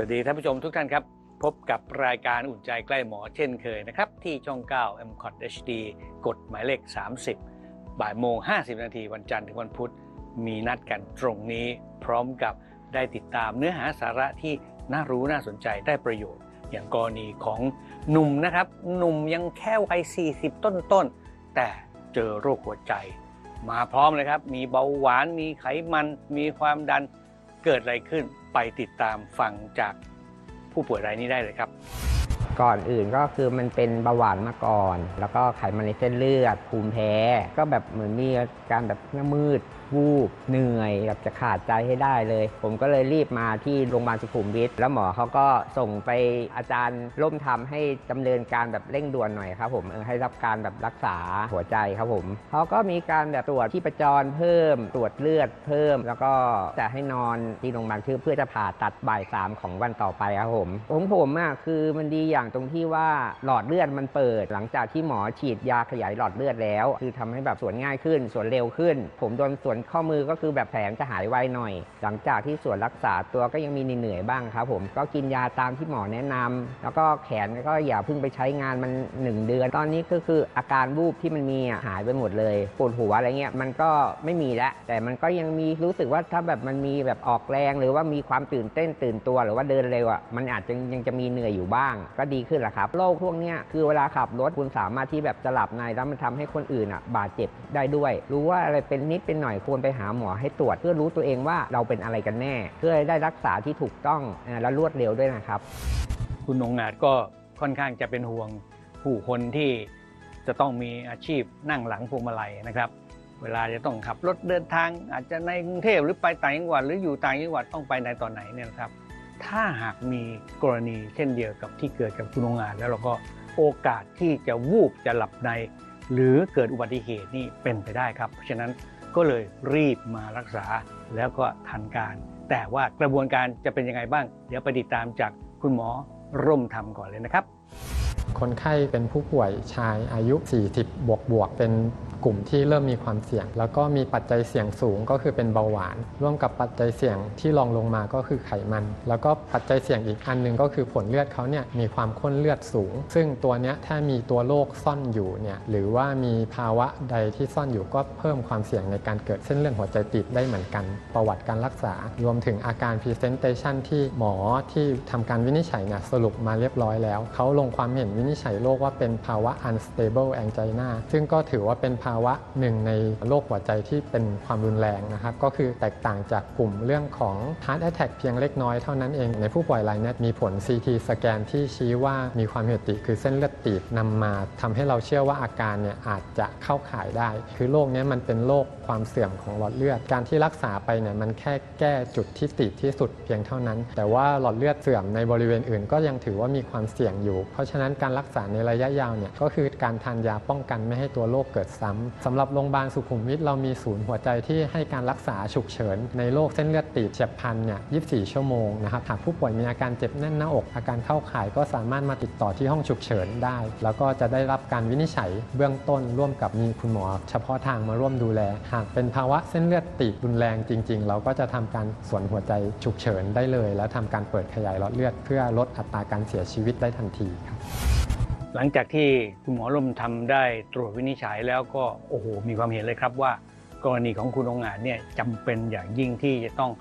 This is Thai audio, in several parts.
วัสดีท่านผู้ชมทุกท่านครับ พบกับรายการอุ่นใจใกล้หมอเช่นเคยนะครับ ที่ช่อง 9 m c o t HD กฎหมายเลข 30 บ่ายโมง 50 นาทีวันจันทร์ถึงวันพุธ มีนัดกันตรงนี้ พร้อมกับได้ติดตามเนื้อหาสาระที่น่ารู้น่าสนใจได้ประโยชน์ อย่างกรณีของหนุ่มนะครับ หนุ่มยังแค่วัย 40 ต้นๆ แต่เจอโรคหัวใจ มาพร้อมเลยครับ มีเบาหวานมีไขมันมีความดัน เกิดอะไรขึ้นไปติดตามฟังจากผู้ป่วยรายนี้ได้เลยครับ ก่อนอื่นก็คือมันเป็นเบาหวานมาก่อน แล้วก็ไขมันในเส้นเลือดภูมิแพ้ ก็แบบเหมือนมีอาการแบบหน้ามืด วูบเหนื่อยแบบจะขาดใจให้ได้เลย ผมก็เลยรีบมาที่โรงพยาบาลสุขุมวิทแล้วหมอเขาก็ส่งไปอาจารย์ร่มทำให้ดำเนินการแบบเร่งด่วนหน่อยครับผมให้รับการแบบรักษาหัวใจครับผมเขาก็มีการแบบตรวจที่ประจรเพิ่ม ตรวจเลือดเพิ่ม แล้วก็จะให้นอนที่โรงพยาบาลเพื่อจะผ่าตัดบ่ายสามของวันต่อไปครับผมของผมอะคือมันดีอย่างตรงที่ว่าหลอดเลือดมันเปิด หลังจากที่หมอฉีดยาขยายหลอดเลือดแล้ว คือทำให้แบบสวนง่ายขึ้นสวนเร็วขึ้น ผมโดนสวนข้อมือก็คือแบบแผลจะหายไวหน่อย หลังจากที่ส่วนรักษาตัวก็ยังมีเหนื่อยบ้างครับผมก็กินยาตามที่หมอแนะนำแล้วก็แขนก็อย่าเพิ่งไปใช้งานมัน 1 เดือน ตอนนี้ก็คืออาการวูบที่มันมีหายไปหมดเลยปวดหัวอะไรเงี้ยมันก็ไม่มีแล้วแต่มันก็ยังมีรู้สึกว่าถ้าแบบมันมีแบบออกแรง หรือว่ามีความตื่นเต้นตื่นตัวหรือว่าเดินเร็วอะมันอาจจะยังจะมีเหนื่อยอยู่บ้าง ก็ดีขึ้นแหละครับโรคพวกเนี้ยคือเวลาขับรถคุณสามารถที่แบบจะหลับในแล้วมันทำให้คนอื่นอะบาดเจ็บได้ด้วย รู้ว่าอะไรเป็นนิดเป็นหน่อยคควรไปหาหมอให้ตรวจเพื่อรู้ตัวเองว่าเราเป็นอะไรกันแน่ เพื่อได้รักษาที่ถูกต้องและรวดเร็วด้วยนะครับ คุณองอาจก็ค่อนข้างจะเป็นห่วงผู้คนที่จะต้องมีอาชีพนั่งหลังพวงมาลัยนะครับ เวลาจะต้องขับรถเดินทาง อาจจะในกรุงเทพหรือไปต่างจังหวัดหรืออยู่ต่างจังหวัดต้องไปในตอนไหนเนี่ยนะครับ ถ้าหากมีกรณีเช่นเดียวกับที่เกิดกับคุณองอาจแล้วเราก็โอกาสที่จะวูบจะหลับใน หรือเกิดอุบัติเหตุนี่เป็นไปได้ครับ เพราะฉะนั้น ก็เลยรีบมารักษาแล้วก็ทันการ แต่ว่ากระบวนการจะเป็นยังไงบ้าง เดี๋ยวไปติดตามจากคุณหมอร่มทำก่อนเลยนะครับ คนไข้เป็นผู้ป่วยชายอายุ 40 บวกบวกเป็น กลุ่มที่เริ่มมีความเสี่ยง แล้วก็มีปัจจัยเสี่ยงสูงก็คือเป็นเบาหวาน ร่วมกับปัจจัยเสี่ยงที่รองลงมาก็คือไขมัน แล้วก็ปัจจัยเสี่ยงอีกอันหนึงก็คือผลเลือดเขาเนี่ยมีความข้นเลือดสูง ซึ่งตัวเนี้ยถ้ามีตัวโรคซ่อนอยู่เนี่ยหรือว่ามีภาวะใดที่ซ่อนอยู่ก็เพิ่มความเสี่ยงในการเกิดเส้นเลือดหัวใจตีบได้เหมือนกัน ประวัติการรักษา รวมถึงอาการ presentation ที่หมอที่ทำการวินิจฉัยเนี่ยสรุปมาเรียบร้อยแล้ว เขาลงความเห็นวินิจฉัยโรคว่าเป็นภาวะ unstable angina ซึ่งก็ถือว่าเป็นภาวะหนึ่งในโรคหัวใจที่เป็นความรุนแรงนะครับ ก็คือแตกต่างจากกลุ่มเรื่องของ heart attack เพียงเล็กน้อยเท่านั้นเอง ในผู้ป่วยรายนี้มีผล CT สแกนที่ชี้ว่ามีความผิดปกติคือเส้นเลือดตีบนำมาทำให้เราเชื่อว่าอาการเนี่ยอาจจะเข้าข่ายได้ คือโรคเนี้ยมันเป็นโรคความเสื่อมของหลอดเลือด การที่รักษาไปเนี่ยมันแค่แก้จุดที่ติดที่สุดเพียงเท่านั้น แต่ว่าหลอดเลือดเสื่อมในบริเวณอื่น ก็ยังถือว่ามีความเสี่ยงอยู่ เพราะฉะนั้นการรักษาในระยะยาวเนี่ยก็คือการทานยาป้องกันไม่ให้ตัวโรคเกิดซ้ำสำหรับโรงพยาบาลสุขุมวิทเรามีศูนย์หัวใจที่ให้การรักษาฉุกเฉิน ในโรคเส้นเลือดตีบเฉียบพลันเนี่ย 24 ชั่วโมงนะครับหากผู้ป่วยมีอาการเจ็บแน่นหน้าอก อาการเข้าข่ายก็สามารถมาติดต่อที่ห้องฉุกเฉินได้ แล้วก็จะได้รับการวินิจฉัยเบื้องต้นร่วมกับมีคุณหมอ เฉพาะทางมาร่วมดูแล หากเป็นภาวะเส้นเลือดตีบรุนแรงจริง ๆ เราก็จะทำการสวนหัวใจฉุกเฉินได้เลย แล้วทำการเปิดขยายหลอดเลือด เพื่อลดอัตราการเสียชีวิตได้ทันทีครับ หลังจากที่คุณหมอร่มทำได้ตรวจวินิจฉัยแล้วก็โอ้โหมีความเห็นเลยครับว่า กรณีของคุณองอาจเนี่ยจำเป็นอย่างยิ่งที่จะต้อง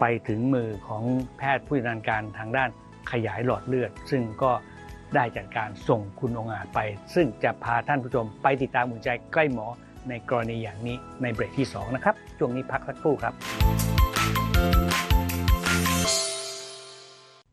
ไปถึงมือของแพทย์ผู้ชำนาญการทางด้านขยายหลอดเลือด ซึ่งก็ได้จัดการส่งคุณองอาจไป ซึ่งจะพาท่านผู้ชมไปติดตามอุ่นใจใกล้หมอในกรณีอย่างนี้ในเบรกที่ 2 นะครับช่วงนี้พักสักครู่ครับ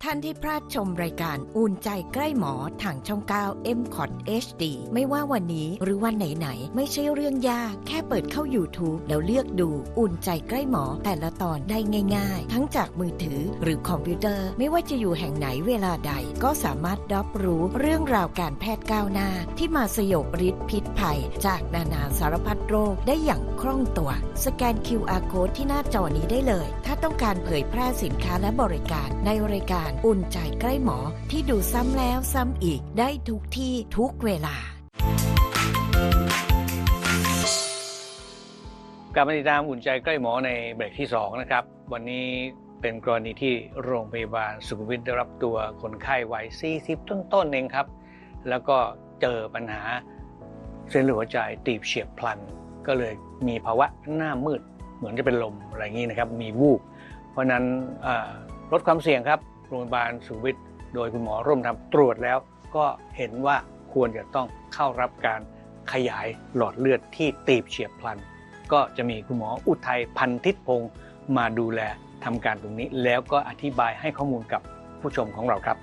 ท่านที่พลาดชมรายการอุ่นใจใกล้หมอทางช่อง 9 m c o t HD ไม่ว่าวันนี้หรือวันไหนๆ ไม่ใช่เรื่องยาก แค่เปิดเข้า YouTube แล้วเลือกดูอุ่นใจใกล้หมอ แต่ละตอนได้ง่าย ๆ ทั้งจากมือถือหรือคอมพิวเตอร์ ไม่ว่าจะอยู่แห่งไหนเวลาใด ก็สามารถรับรู้เรื่องราวการแพทย์ก้าวหน้า ที่มาสยบฤทธิ์พิษภัย จากนานาสารพัดโรคได้อย่างคล่องตัว สแกน QR Code ที่หน้าจอนี้ได้เลย ถ้าต้องการเผยแพร่สินค้าและบริการในรายการอุ่นใจใกล้หมอที่ดูซ้ำแล้วซ้ำอีกได้ทุกที่ทุกเวลากลับมาติดตามอุ่นใจใกล้หมอในเบรกที่ 2 นะครับ วันนี้เป็นกรณีที่โรงพยาบาลสุขุมวิทได้รับตัวคนไข้วัย 40 ต้นๆเองครับ แล้วก็เจอปัญหาเส้นเลือดหัวใจตีบเฉียบพลัน ก็เลยมีภาวะหน้ามืด เหมือนจะเป็นลมอะไรอย่างนี้นะครับ มีวูบเพราะนั้นลดความเสี่ยงครับ โรงพยาบาลสุวิทย์โดยคุณหมอร่วมทำตรวจแล้ว ก็เห็นว่าควรจะต้องเข้ารับการขยายหลอดเลือดที่ตีบเฉียบพลัน ก็จะมีคุณหมออุทัยพันทิตพงศ์มาดูแลทำการตรงนี้ แล้วก็อธิบายให้ข้อมูลกับผู้ชมของเราครับ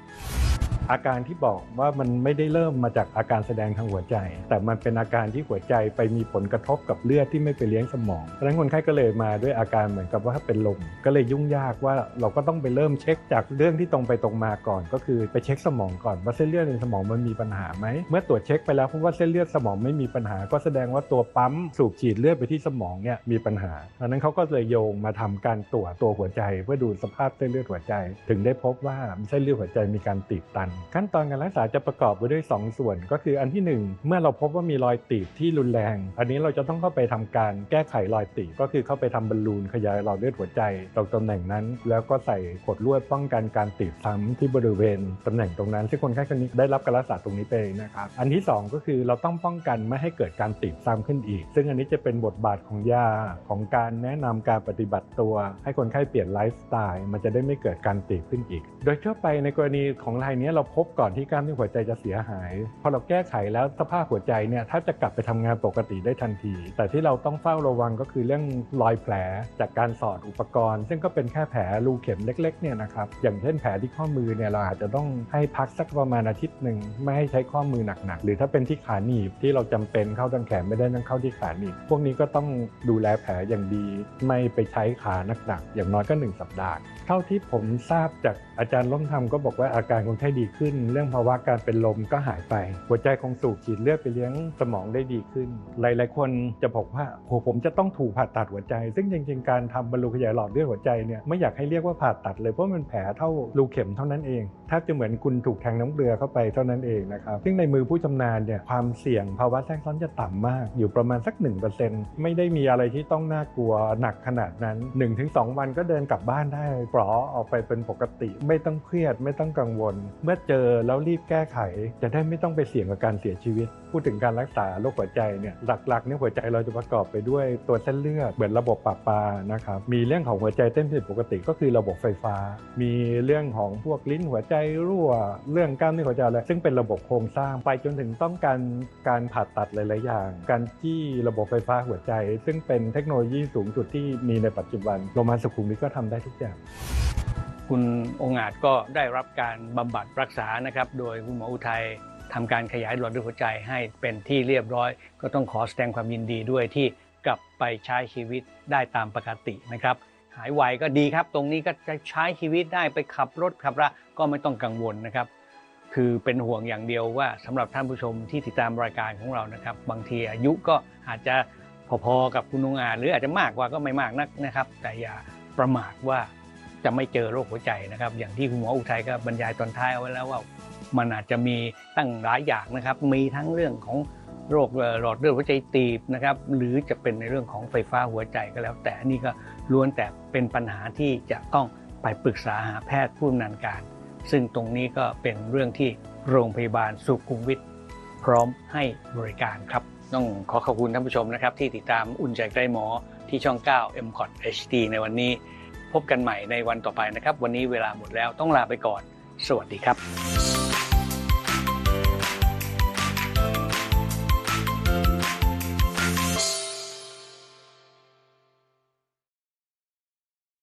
อาการที่บอกว่ามันไม่ได้เริ่มมาจากอาการแสดงทางหัวใจ แต่มันเป็นอาการที่หัวใจไปมีผลกระทบกับเลือดที่ไม่ไปเลี้ยงสมองเพราะฉะนั้นคนไข้ก็เลยมาด้วยอาการเหมือนกับว่าเป็นลมก็เลยยุ่งยากว่าเราก็ต้องไปเริ่มเช็คจากเรื่องที่ตรงไปตรงมาก่อน ก็คือไปเช็คสมองก่อนว่าเส้นเลือดในสมองมันมีปัญหาไหมเมื่อตรวจเช็คไปแล้วพบว่าเส้นเลือดสมองไม่มีปัญหา ก็แสดงว่าตัวปั๊มสูบฉีดเลือดไปที่สมองเนี่ยมีปัญหาดังนั้นเขาก็เลยโยงมาทำการตรวจตัวหัวใจ เพื่อดูสภาพเส้นเลือดหัวใจ ถึงได้พบว่าเส้นเลือดหัวใจมีการตีบตันขั้นตอนการรักษาจะประกอบไปด้วย 2 ส่วน ก็คืออันที่ 1 เมื่อเราพบว่ามีรอยตีบที่รุนแรง อันนี้เราจะต้องเข้าไปทำการแก้ไขรอยตีบก็คือเข้าไปทำบอลลูนขยายหลอดเลือดหัวใจตรงตำแหน่งนั้น แล้วก็ใส่ขดลวดป้องกันการตีบซ้ำที่บริเวณตำแหน่งตรงนั้นซึ่งคนไข้คนนี้ได้รับการรักษาตรงนี้ไปนะครับอันที่ 2 ก็คือเราต้องป้องกันไม่ให้เกิดการตีบซ้ำขึ้นอีก ซึ่งอันนี้จะเป็นบทบาทของยาของการแนะนำการปฏิบัติตัว ให้คนไข้เปลี่ยนไลฟ์สไตล์มันจะได้ไม่เกิดการตีบขึ้นอีก โดยทั่วไปในกรณีของรายนี้เราพบก่อนที่กล้ามเนื้อหัวใจจะเสียหาย พอเราแก้ไขแล้วสภาพหัวใจเนี่ยถ้าจะกลับไปทำงานปกติได้ทันที แต่ที่เราต้องเฝ้าระวังก็คือเรื่องรอยแผลจากการสอดอุปกรณ์ ซึ่งก็เป็นแค่แผลรูเข็มเล็กๆเนี่ยนะครับอย่างเช่นแผลที่ข้อมือเนี่ยเราอาจจะต้องให้พักสักประมาณอาทิตย์หนึ่งไม่ให้ใช้ข้อมือหนักๆหรือถ้าเป็นที่ขาหนีบที่เราจำเป็นเข้าทางแขนไม่ได้ต้องเข้าที่ขาหนีบพวกนี้ก็ต้องดูแลแผลอย่างดี ไม่ไปใช้ขาหนักๆอย่างน้อยก็หนึ่งสัปดาห์ เท่าที่ผมทราบจากอาจารย์ล้มทำก็บอกว่าอาการคนไข้ดีขึ้น เรื่องภาวะการเป็นลมก็หายไป หัวใจคงสูบฉีดเลือดไปเลี้ยงสมองได้ดีขึ้น หลาย ๆ คนจะบอกว่าโหผมจะต้องถูกผ่าตัดหัวใจ ซึ่งจริง ๆ การทำบรรลุขยายหลอดเลือดหัวใจเนี่ยไม่อยากให้เรียกว่าผ่าตัดเลยเพราะมันแผลเท่ารูเข็มเท่านั้นเองแทบจะเหมือนคุณถูกแทงน้ำเกลือเข้าไปเท่านั้นเองนะครับซึ่งในมือผู้ชำนาญเนี่ยความเสี่ยงภาวะแทรกซ้อนจะต่ำมาก อยู่ประมาณสัก 1%ไม่ได้มีอะไรที่ต้องน่ากลัวหนักขนาดนั้น 1-2 วันก็เดินกลับบ้านได้ปลอออกไปเป็นปกติ ไม่ต้องเครียดไม่ต้องกังวล เมื่อเจอแล้วรีบแก้ไข จะได้ไม่ต้องไปเสี่ยงกับการเสียชีวิต พูดถึงการรักษาโรคหัวใจเนี่ยหลักๆเนี่ยหัวใจเราจะประกอบไปด้วยตัวเส้นเลือดเหมือนระบบปราปานะครับมีเรื่องของหัวใจเต้นผิดปกติก็คือระบบไฟฟ้า มีเรื่องของพวกลิ้นหัวใจรั่ว เรื่องกล้ามเนื้อหัวใจอะไรซึ่งเป็นระบบโครงสร้างไปจนถึงต้องการการผ่าตัดหลายๆอย่าง การที่ระบบไฟฟ้าหัวใจ ซึ่งเป็นเทคโนโลยีสูงสุดที่มีในปัจจุบันโรงพยาบาลสุขุมวิทก็ทำได้ทุกอย่าง คุณองอาจก็ได้รับการบำบัดรักษานะครับ โดยคุณหมออุทัยทำการขยายหลอดเลือดหัวใจให้เป็นที่เรียบร้อย ก็ต้องขอแสดงความยินดีด้วยที่กลับไปใช้ชีวิตได้ตามปกตินะครับ หายไวก็ดีครับ ตรงนี้ก็จะใช้ชีวิตได้ไปขับรถขับราก็ไม่ต้องกังวลนะครับ คือเป็นห่วงอย่างเดียวว่าสำหรับท่านผู้ชมที่ติดตามรายการของเรานะครับ บางทีอายุก็อาจจะพอๆกับคุณองอาจหรืออาจจะมากกว่าก็ไม่มากนักนะครับ แต่อย่าประมาทว่า จะไม่เจอโรคหัวใจนะครับ อย่างที่คุณหมออุทัยก็บรรยายตอนท้ายเอาไว้แล้วว่ามันอาจจะมีตั้งหลายอย่างนะครับ มีทั้งเรื่องของโรคหลอดเลือดหัวใจตีบนะครับ หรือจะเป็นในเรื่องของไฟฟ้าหัวใจก็แล้ว แต่นี่ก็ล้วนแต่เป็นปัญหาที่จะต้องไปปรึกษาหาแพทย์ผู้นินการ ซึ่งตรงนี้ก็เป็นเรื่องที่โรงพยาบาลสุขุมวิทพร้อมให้บริการครับ ต้องขอขอบคุณท่านผู้ชมนะครับ ที่ติดตามอุ่นใจใกล้หมอที่ช่อง 9 m c o t HD ในวันนี้ พบกันใหม่ในวันต่อไปนะครับ วันนี้เวลาหมดแล้วต้องลาไปก่อน สวัสดีครับ